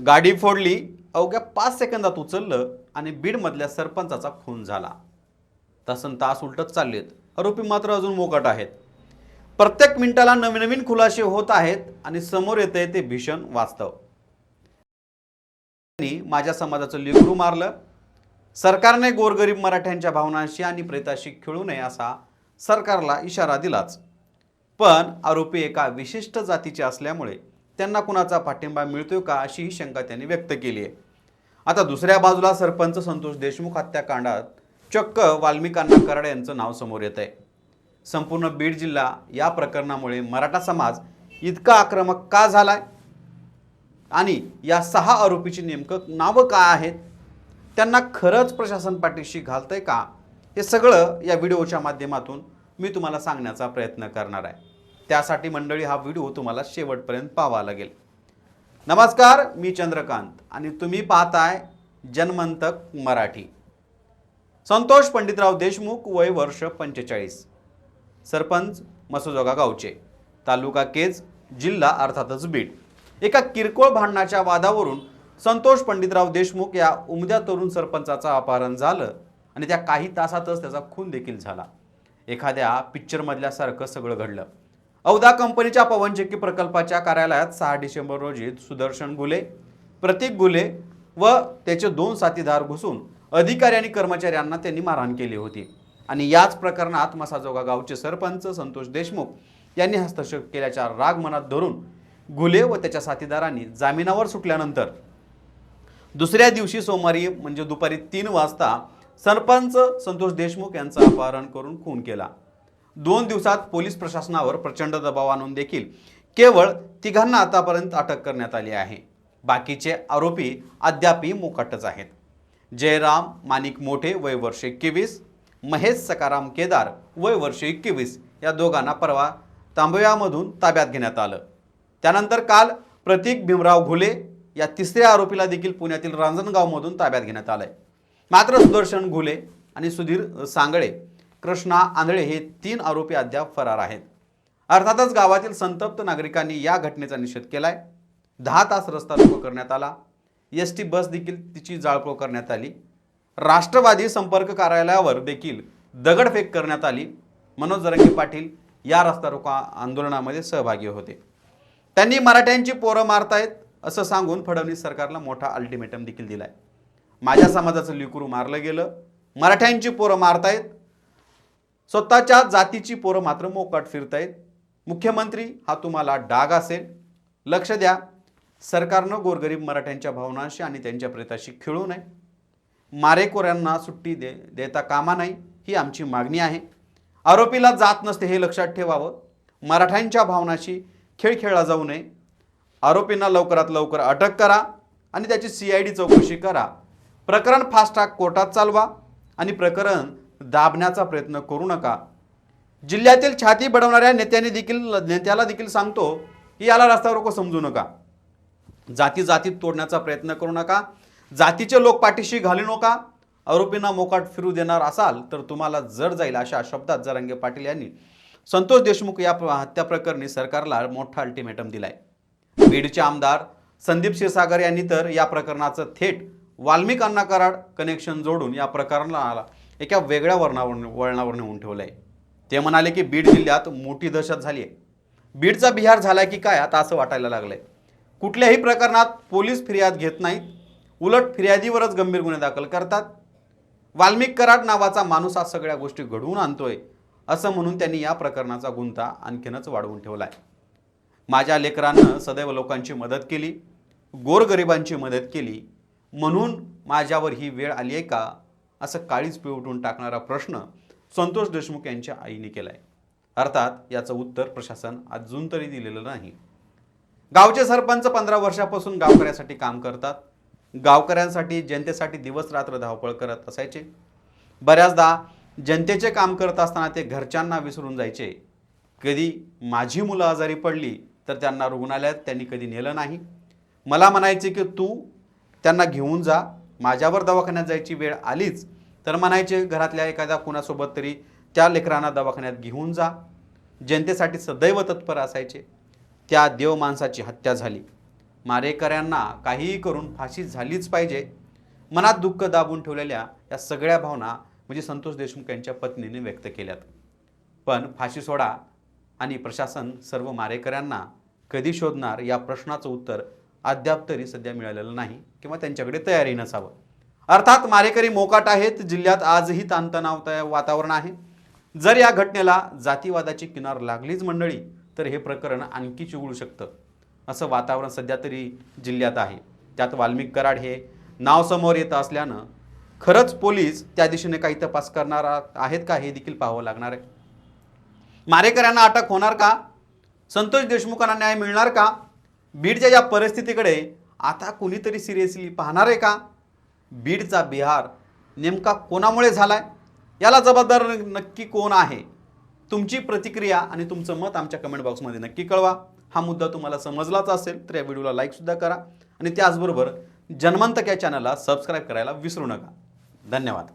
गाडी फोडली अवघ्या पाच सेकंदात उचललं आणि बीडमधल्या सरपंचाचा खून झाला. तासन तास उलटत चाललेत. आरोपी मात्र अजून मोकट आहेत. प्रत्येक मिनिटाला नवीन नवीन खुलासे होत आहेत आणि समोर येत आहे ते भीषण वास्तव. त्यांनी माझ्या समाजाचं लेकरू मारलं. सरकारने गोरगरीब मराठ्यांच्या भावनांशी आणि प्रेताशी खेळू नये असा सरकारला इशारा दिलाच. पण आरोपी एका विशिष्ट जातीचे असल्यामुळे त्यांना कुणाचा पाठिंबा मिळतोय का अशी ही शंका त्यांनी व्यक्त केली आहे. आता दुसऱ्या बाजूला सरपंच संतोष देशमुख हत्याकांडात चक्क वाल्मिकांना कराड यांचं नाव समोर येत आहे. संपूर्ण बीड जिल्हा या प्रकरणामुळे मराठा समाज इतका आक्रमक का झालाय? आणि या सहा आरोपीची नेमकं नावं काय आहेत? त्यांना खरंच प्रशासन पाठीशी घालतंय का? हे सगळं या व्हिडिओच्या माध्यमातून मी तुम्हाला सांगण्याचा प्रयत्न करणार आहे. त्यासाठी मंडळी हा व्हिडिओ तुम्हाला शेवटपर्यंत पाहावा लागेल. नमस्कार मी चंद्रकांत आणि तुम्ही पाहताय जनमंतक मराठी. संतोष पंडितराव देशमुख वय वर्ष पंचेचाळीस. सरपंच मसोजोगा गावचे. तालुका केज जिल्हा अर्थातच बीड. एका किरकोळ भांडणाच्या वादावरून संतोष पंडितराव देशमुख या उमद्या तरुण सरपंचाचं अपहरण झालं आणि त्या काही तासातच त्याचा खून देखील झाला. एखाद्या पिक्चरमधल्यासारखं सगळं घडलं. औदा कंपनीच्या पवनचक्की प्रकल्पाच्या कार्यालयात सहा डिसेंबर रोजी सुदर्शन गुले प्रतीक गुले व त्याचे दोन साथीदार घुसून अधिकारी आणि कर्मचाऱ्यांना त्यांनी मारहाण केली होती. आणि याच प्रकरणात मसाजोगा गावचे सरपंच संतोष देशमुख यांनी हस्तक्षेप केल्याच्या राग मनात धरून गुले व त्याच्या साथीदारांनी जामिनावर सुटल्यानंतर दुसऱ्या दिवशी सोमवारी म्हणजे दुपारी तीन वाजता सरपंच संतोष देशमुख यांचं अपहरण करून खून केला. दोन दिवसात पोलीस प्रशासनावर प्रचंड दबाव आणून देखील केवळ तिघांना आतापर्यंत अटक करण्यात आली आहे. बाकीचे आरोपी अद्यापही मोकाटच आहेत. जयराम माणिक मोठे वय वर्ष एकवीस महेश सकाराम केदार वय वर्ष एकवीस या दोघांना परवा तांबव्यामधून ताब्यात घेण्यात आलं. त्यानंतर काल प्रतीक भीमराव घुले या तिसऱ्या आरोपीला देखील पुण्यातील रांजणगावमधून ताब्यात घेण्यात आलं आहे मात्र सुदर्शन घुले आणि सुधीर सांगळे कृष्णा आंधळे हे तीन आरोपी अद्याप फरार आहेत. अर्थातच गावातील संतप्त नागरिकांनी या घटनेचा निषेध केलाय. दहा तास रस्ता रोको करण्यात आला. एस टी बस देखील तिची जाळपोळ करण्यात आली. राष्ट्रवादी संपर्क कार्यालयावर देखील दगडफेक करण्यात आली. मनोज जरंगे पाटील या रस्ता रोको आंदोलनामध्ये सहभागी होते. त्यांनी मराठ्यांची पोरं मारतायत असं सांगून फडणवीस सरकारला मोठा अल्टिमेटम देखील दिलाय. माझ्या समाजाचं लिकुरू मारलं गेलं. मराठ्यांची पोरं मारतायत स्वतःच्या जातीची पोरं मात्र मोकाट फिरतायत. मुख्यमंत्री हा तुम्हाला डाग असेल. लक्ष द्या सरकारनं गोरगरीब मराठ्यांच्या भावनांशी आणि त्यांच्या प्रेताशी खेळू नये. मारेकोऱ्यांना सुट्टी दे देता कामा नाही ही आमची मागणी आहे. आरोपीला जात नसते हे लक्षात ठेवावं. मराठ्यांच्या भावनाशी खेळ खेळला जाऊ नये. आरोपींना लवकरात लवकर अटक करा आणि त्याची सी आय डी चौकशी करा. प्रकरण फास्ट ट्रॅक कोर्टात चालवा आणि प्रकरण दाबण्याचा प्रयत्न करू नका. जिल्ह्यातील छाती बडवणाऱ्या नेत्याने देखील नेत्याला देखील सांगतो की याला रस्ता रोको समजू नका. जाती जातीत तोडण्याचा प्रयत्न करू नका. जातीचे लोक पाठीशी घालू नका. आरोपींना मोकाट फिरू देणार असाल तर तुम्हाला जर जाईल अशा शब्दात जरांगे पाटील यांनी संतोष देशमुख या हत्या प्रकरणी सरकारला मोठा अल्टिमेटम दिलाय. बीडचे आमदार संदीप क्षीरसागर यांनी तर या प्रकरणाचं थेट वाल्मिक अण्णा कराड कनेक्शन जोडून या प्रकरणाला एका वेगळ्या वर्णावर वळणावर नेऊन आहे ते म्हणाले की बीड जिल्ह्यात मोठी दहशत झाली आहे बीडचा बिहार झाला की काय आता असं वाटायला लागलं आहे कुठल्याही प्रकरणात पोलीस फिर्याद घेत नाहीत. उलट फिर्यादीवरच गंभीर गुन्हे दाखल करतात. वाल्मिक कराड नावाचा माणूस आज सगळ्या गोष्टी घडवून आणतोय असं म्हणून त्यांनी या प्रकरणाचा गुंता आणखीनच वाढवून ठेवला आहे माझ्या लेकरानं सदैव लोकांची मदत केली गोरगरिबांची मदत केली. म्हणून माझ्यावर ही वेळ आली आहे का? असं काळीच पिवटून टाकणारा प्रश्न संतोष देशमुख यांच्या आईने केला आहे अर्थात याचं उत्तर प्रशासन अजून तरी दिलेलं नाही. गावचे सरपंच पंधरा वर्षापासून गावकऱ्यांसाठी काम करतात. गावकऱ्यांसाठी जनतेसाठी दिवस रात्र धावपळ करत असायचे. बऱ्याचदा जनतेचे काम करत असताना ते घरच्यांना विसरून जायचे. कधी माझी मुलं आजारी पडली तर त्यांना रुग्णालयात त्यांनी कधी नेलं नाही. मला म्हणायचे की तू त्यांना घेऊन जा माझ्यावर दवाखान्यात जायची वेळ आलीच तर म्हणायचे घरातल्या एखाद्या कुणासोबत तरी त्या लेकरांना दवाखान्यात घेऊन जा. जनतेसाठी सदैव तत्पर असायचे. त्या देव माणसाची हत्या झाली. मारेकऱ्यांना काहीही करून फाशी झालीच पाहिजे. मनात दुःख दाबून ठेवलेल्या या सगळ्या भावना म्हणजे संतोष देशमुख यांच्या पत्नीने व्यक्त केल्यात. पण फाशी सोडा आणि प्रशासन सर्व मारेकऱ्यांना कधी शोधणार या प्रश्नाचं उत्तर अद्याप तरी सध्या मिळालेलं नाही किंवा त्यांच्याकडे तयारी नसावं. अर्थात मारेकरी मोकाट आहेत जिल्ह्यात आजही ताणतणाव तया- वातावरण आहे. जर या घटनेला जातीवादाची किनार लागलीच मंडळी तर हे प्रकरण आणखी चिघळू शकतं. असं वातावरण सध्या तरी जिल्ह्यात आहे. त्यात वाल्मिक कराड हे नाव समोर येत असल्यानं खरंच पोलीस त्या दिशेने काही तपास करणार आहेत का हे देखील पाहावं लागणार आहे. मारेकऱ्यांना अटक होणार का? संतोष देशमुखांना न्याय मिळणार का? बीडच्या या परिस्थितीकडे आता कुणीतरी सिरियसली पाहणार आहे का? बीडचा बिहार नेमका कोणामुळे झाला आहे याला जबाबदार नक्की कोण आहे? तुमची प्रतिक्रिया आणि तुमचं मत आमच्या कमेंट बॉक्समध्ये नक्की कळवा. हा मुद्दा तुम्हाला समजलाच असेल तर या व्हिडिओला लाईकसुद्धा करा. आणि त्याचबरोबर जन्मांतक या चॅनलला सबस्क्राईब करायला विसरू नका. धन्यवाद.